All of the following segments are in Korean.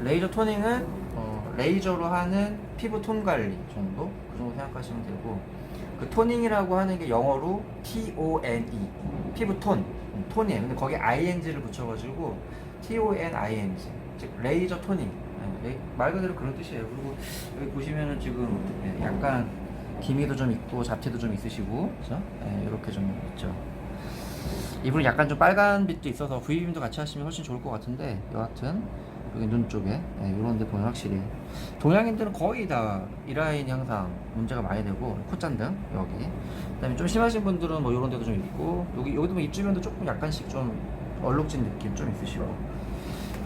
레이저 토닝은 어, 레이저로 하는 피부 톤 관리 정도 그 정도 생각하시면 되고 그 토닝이라고 하는 게 영어로 T O N E 피부 톤 음, 톤이에요. 근데 거기 ING를 붙여가지고 T O N I N G 즉 레이저 토닝 네, 말 그대로 그런 뜻이에요. 그리고 여기 보시면은 지금 네, 약간 기미도 좀 있고 잡티도 좀 있으시고 그죠? 네, 이렇게 좀 있죠. 이분은 약간 좀 빨간 빛도 있어서 V빔도 같이 하시면 훨씬 좋을 것 같은데 여하튼 여기 눈 쪽에. 이런 데 보면 확실히 동양인들은 거의 다 이 라인이 항상 문제가 많이 되고 콧잔등 여기. 그다음에 좀 심하신 분들은 뭐 이런 데도 좀 있고 여기 여기도 뭐 입주변도 조금 약간씩 좀 얼룩진 느낌 좀 있으시고.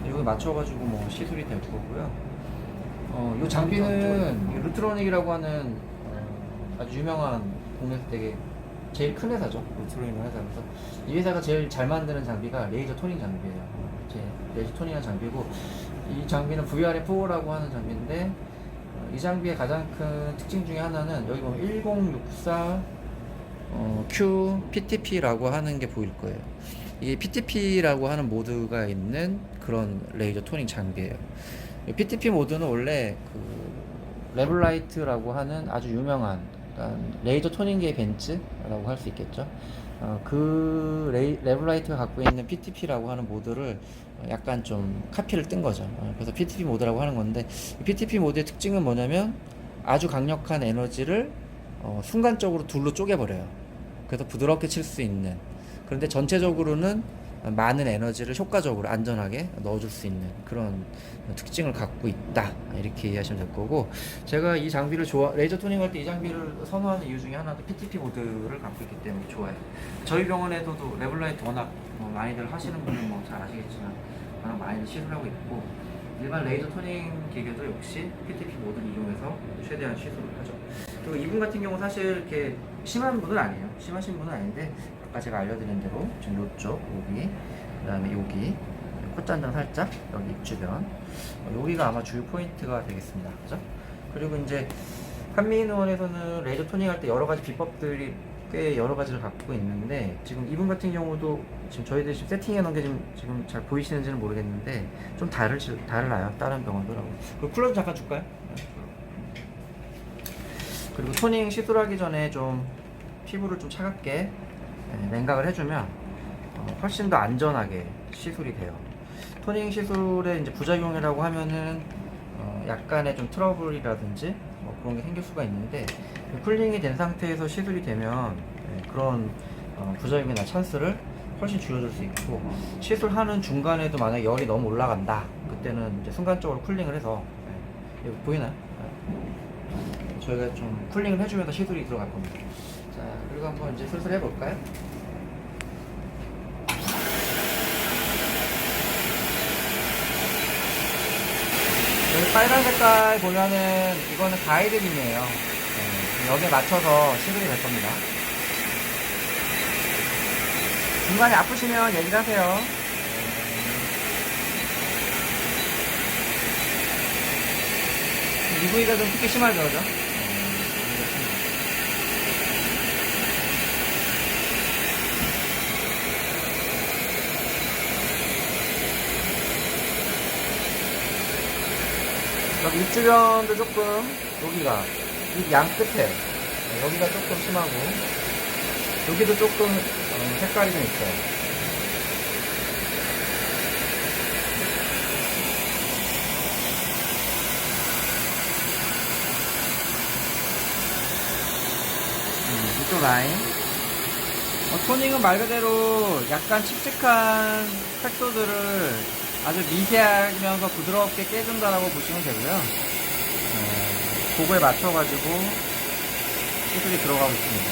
여기 맞춰가지고 뭐 시술이 될 거고요. 어, 이 장비는 이 루트로닉이라고 하는 어, 아주 유명한 국내에서 되게 제일 큰 회사죠. 루트로닉 회사라서 이 회사가 제일 잘 만드는 장비가 레이저 토닝 장비예요. 제 레이저 토닝한 장비고 이 장비는 VRF4라고 하는 장비인데 어, 이 장비의 가장 큰 특징 중에 하나는 여기 보면 1064 어, Q PTP라고 하는 게 보일 거예요. 이게 PTP라고 하는 모드가 있는 그런 레이저 토닝 장비예요. 이 PTP 모드는 원래 그 레블라이트라고 하는 아주 유명한 레이저 토닝계의 벤츠라고 할 수 있겠죠. 어, 그 레이, 레블라이트가 갖고 있는 PTP라고 하는 모드를 약간 좀 카피를 뜬 거죠. 어, 그래서 PTP 모드라고 하는 건데 이 PTP 모드의 특징은 뭐냐면 아주 강력한 에너지를 어, 순간적으로 둘로 쪼개버려요. 그래서 부드럽게 칠 수 있는. 그런데 전체적으로는 많은 에너지를 효과적으로 안전하게 넣어줄 수 있는 그런 특징을 갖고 있다 이렇게 이해하시면 될 거고 제가 이 장비를 좋아 레이저 토닝 할 때 이 장비를 선호하는 이유 중에 하나도 PTP 모드를 갖고 있기 때문에 좋아요. 저희 병원에서도 레블라이트 워낙 뭐 많이들 하시는 분은 뭐 잘 아시겠지만 워낙 많이들 시술하고 있고 일반 레이저 토닝 기계도 역시 PTP 모드를 이용해서 최대한 시술을 하죠. 그리고 이분 같은 경우 사실 이렇게 심한 분은 아니에요. 심하신 분은 아닌데 아까 제가 알려드린 대로 지금 요쪽 여기 그다음에 여기 콧잔등 살짝 여기 입 주변 어, 여기가 아마 주요 포인트가 되겠습니다. 그죠? 그리고 이제 한민의원에서는 레이저 토닝 할 때 여러 가지 비법들이 꽤 여러 가지를 갖고 있는데 지금 이분 같은 경우도 지금 저희들이 지금 세팅해 놓은 게 지금, 지금 잘 보이시는지는 모르겠는데 좀 다르지, 달라요. 다른 병원들하고. 그리고 쿨러 좀 잠깐 줄까요? 그리고 토닝 시술 하기 전에 좀 피부를 좀 차갑게 네, 냉각을 해주면 어, 훨씬 더 안전하게 시술이 돼요. 토닝 시술의 이제 부작용이라고 하면은 어, 약간의 좀 트러블이라든지 뭐 그런 게 생길 수가 있는데 쿨링이 된 상태에서 시술이 되면 네, 그런 어, 부작용이나 찬스를 훨씬 줄여줄 수 있고 시술하는 중간에도 만약 열이 너무 올라간다 그때는 이제 순간적으로 쿨링을 해서 네, 여기 보이나요? 네. 저희가 좀 쿨링을 해주면서 시술이 들어갈 겁니다. 자 그리고 한번 이제 슬슬 해볼까요? 여기 빨간 색깔 보면은 이거는 가이드빔이에요. 네, 여기에 맞춰서 시술이 될 겁니다. 중간에 아프시면 얘기를 하세요. 이 부위가 좀 특히 심하죠, 그죠? 여기 입 주변도 조금 여기가 이양 끝에 네, 여기가 조금 심하고 여기도 조금 어, 색깔이 좀 있어요. 음, 이쪽 라인. 어, 토닝은 말 그대로 약간 칙칙한 색소들을 아주 미세하면서 부드럽게 깨준다라고 보시면 되고요. 어, 그거에 맞춰가지고 시술이 들어가고 있습니다.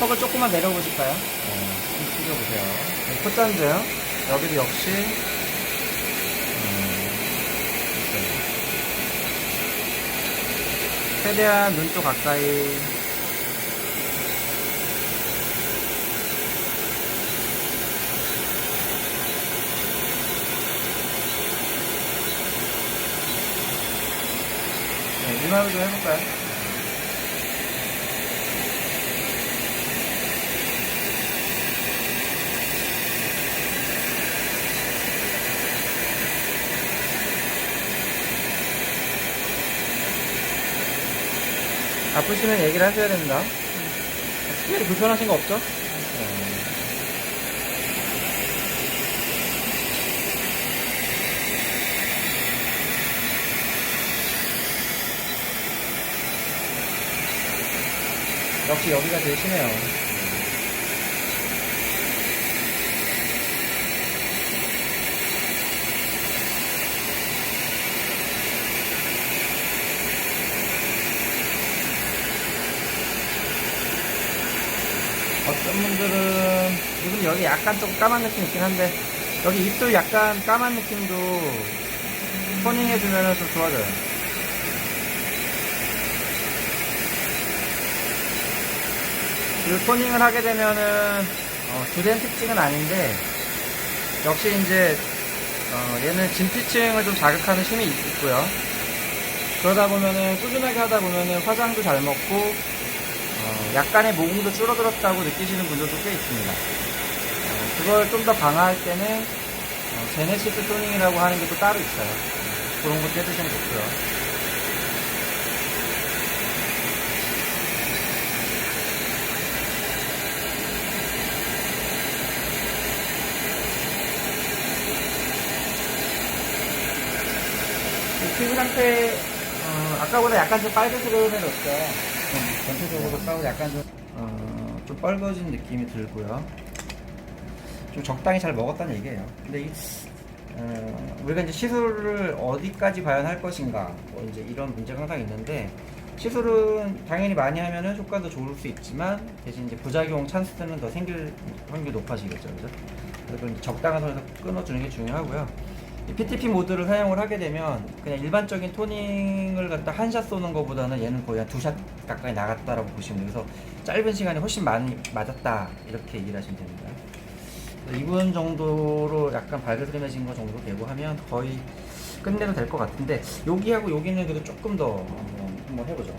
턱을 조금만 내려보실까요? 네, 좀 숙여보세요. 네, 콧잔등 여기도 역시 음. 최대한 눈 쪽 가까이 네, 이마를 좀 해볼까요? 아프시면 얘기를 하셔야 됩니다. 음. 아, 특별히 불편하신 거 없죠? 역시 여기가 제일 심해요. 어떤 분들은 이분 여기 약간 좀 까만 느낌 있긴 한데 여기 입도 약간 까만 느낌도 토닝 해주면 좀 좋아져요. 그 토닝을 하게 되면은 어, 주된 특징은 아닌데 역시 이제 어, 얘는 진피층을 좀 자극하는 힘이 있- 있고요. 그러다 보면은 꾸준하게 하다 보면은 화장도 잘 먹고 어, 약간의 모공도 줄어들었다고 느끼시는 분들도 꽤 있습니다. 어, 그걸 좀 더 강화할 때는 어, 제네시스 토닝이라고 하는 게 또 따로 있어요. 그런 것도 해주시면 좋고요. 상태 어, 아까보다 약간 좀 빨개지름해졌어요. 음, 전체적으로 아까보다 약간 좀, 어, 좀 빨개진 느낌이 들고요. 좀 적당히 잘 먹었다는 얘기예요. 근데 이, 어, 우리가 이제 시술을 어디까지 과연 할 것인가 뭐 이제 이런 문제가 항상 있는데 시술은 당연히 많이 하면은 효과도 좋을 수 있지만 대신 이제 부작용 찬스는 더 생길 확률이 높아지겠죠, 그죠? 그래서 적당한 선에서 끊어주는 게 중요하고요. 이 PTP 모드를 사용을 하게 되면 그냥 일반적인 토닝을 갖다 한 샷 쏘는 것보다는 얘는 거의 한 두 샷 가까이 나갔다라고 보시면. 그래서 짧은 시간에 훨씬 많이 맞았다 이렇게 얘기를 하시면 됩니다. 2분 정도로 약간 발그스름해진 거 정도 되고 하면 거의 끝내도 될 것 같은데 여기하고 여기는 그래도 조금 더 한번 해보죠.